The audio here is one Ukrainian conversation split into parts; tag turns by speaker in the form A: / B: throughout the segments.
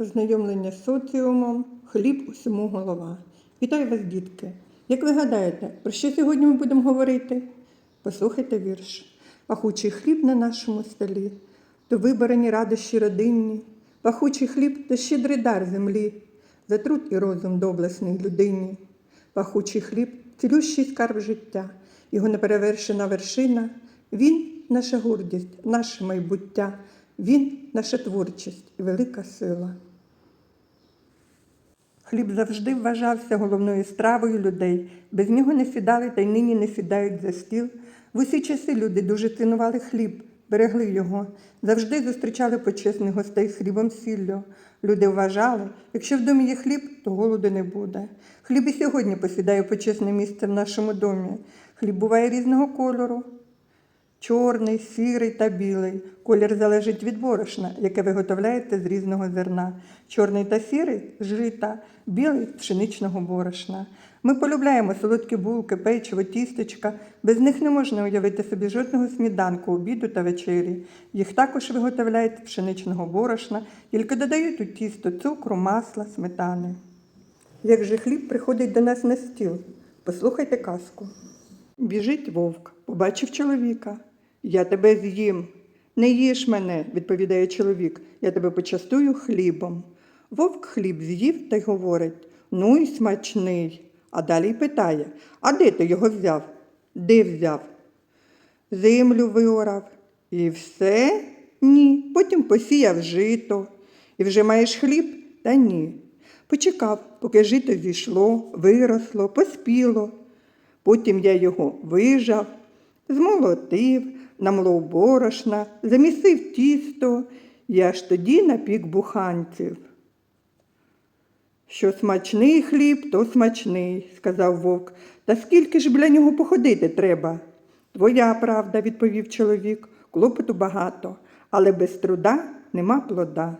A: Ознайомлення з соціумом, хліб усьому голова. Вітаю вас, дітки! Як ви гадаєте, про що сьогодні ми будемо говорити? Послухайте вірш. Пахучий хліб на нашому столі, то виборені радощі родинні, пахучий хліб то щедрий дар землі, за труд і розум доблесній людині. Пахучий хліб цілющий скарб життя, його неперевершена вершина. Він наша гордість, наше майбуття, він наша творчість і велика сила. Хліб завжди вважався головною стравою людей. Без нього не сідали та й нині не сідають за стіл. В усі часи люди дуже цінували хліб, берегли його, завжди зустрічали почесних гостей з хлібом сіллю. Люди вважали, якщо в домі є хліб, то голоду не буде. Хліб і сьогодні посідає почесне місце в нашому домі. Хліб буває різного кольору. Чорний, сірий та білий. Колір залежить від борошна, яке виготовляєте з різного зерна. Чорний та сірий з жита, білий з пшеничного борошна. Ми полюбляємо солодкі булки, печиво, тістечка. Без них не можна уявити собі жодного сніданку, обіду та вечері. Їх також виготовляють з пшеничного борошна, тільки додають у тісто цукру, масла, сметани. Як же хліб приходить до нас на стіл? Послухайте казку. Біжить вовк, побачив чоловіка. Я тебе з'їм. Не їж мене, відповідає чоловік, я тебе почастую хлібом. Вовк хліб з'їв та й говорить ну й смачний. А далі й питає А де ти його взяв? Де взяв? Землю виорав. І все? Ні. Потім посіяв жито. І вже маєш хліб? Та ні. Почекав, поки жито зійшло, виросло, поспіло. Потім я його вижав, змолотив, намлов борошна, замісив тісто і аж тоді напік буханців. Що смачний хліб, то смачний, сказав вовк. Та скільки ж біля нього походити треба? Твоя правда, відповів чоловік, клопоту багато, але без труда нема плода.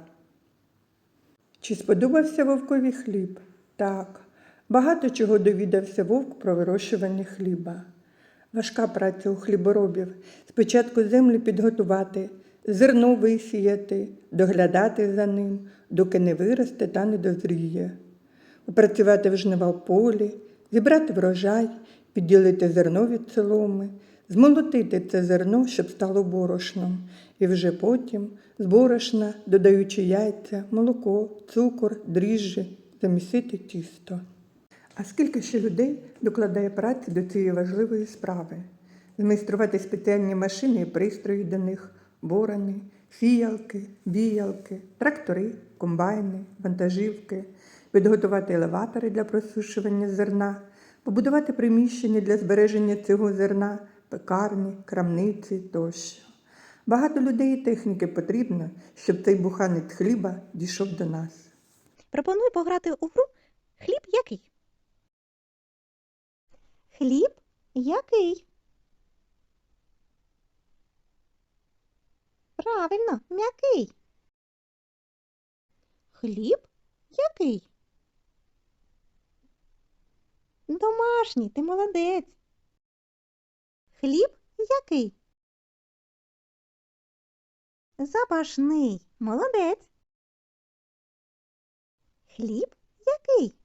A: Чи сподобався вовкові хліб? Так. Багато чого довідався вовк про вирощування хліба. Важка праця у хліборобів. Спочатку землю підготувати, зерно висіяти, доглядати за ним, доки не виросте та не дозріє. Опрацювати в жнива полі, зібрати врожай, відділити зерно від соломи, змолотити це зерно, щоб стало борошном, і вже потім з борошна, додаючи яйця, молоко, цукор, дріжджі, замісити тісто. А скільки ще людей докладає праці до цієї важливої справи? Змайструвати спеціальні машини і пристрої до них, борони, фіялки, віялки, трактори, комбайни, вантажівки, підготувати елеватори для просушування зерна, побудувати приміщення для збереження цього зерна, пекарні, крамниці тощо. Багато людей і техніки потрібно, щоб цей буханець хліба дійшов до нас.
B: Пропоную пограти у гру Хліб який? Хліб який? Правильно, м'який. Хліб який? Домашній, ти молодець. Хліб який? Запашний, молодець. Хліб який?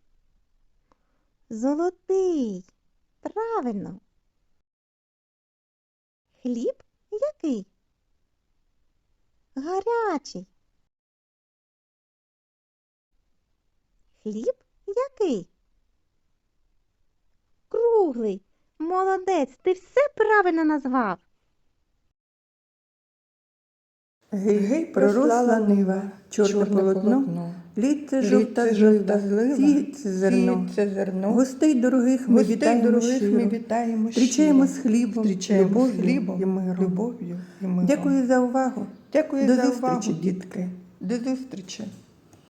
B: Золотий. Правильно. Хліб який? Гарячий. Хліб який? Круглий. Молодець, ти все правильно назвав.
A: Гей-гей, проросла нива, чорне полотно, літце жовта жовта злива, сіється зерно, зерно. Гостей дорогих ми вітаємо
C: дорогих
A: щиро.
C: ми вітаємо
A: Зустрічаємо з хлібом, любов'ю
C: хлібом,
A: і миром.
C: любов'ю і миром.
A: Дякую за увагу.
C: Дякую
A: До
C: за
A: зустрічі,
C: увагу,
A: дітки. До зустрічі.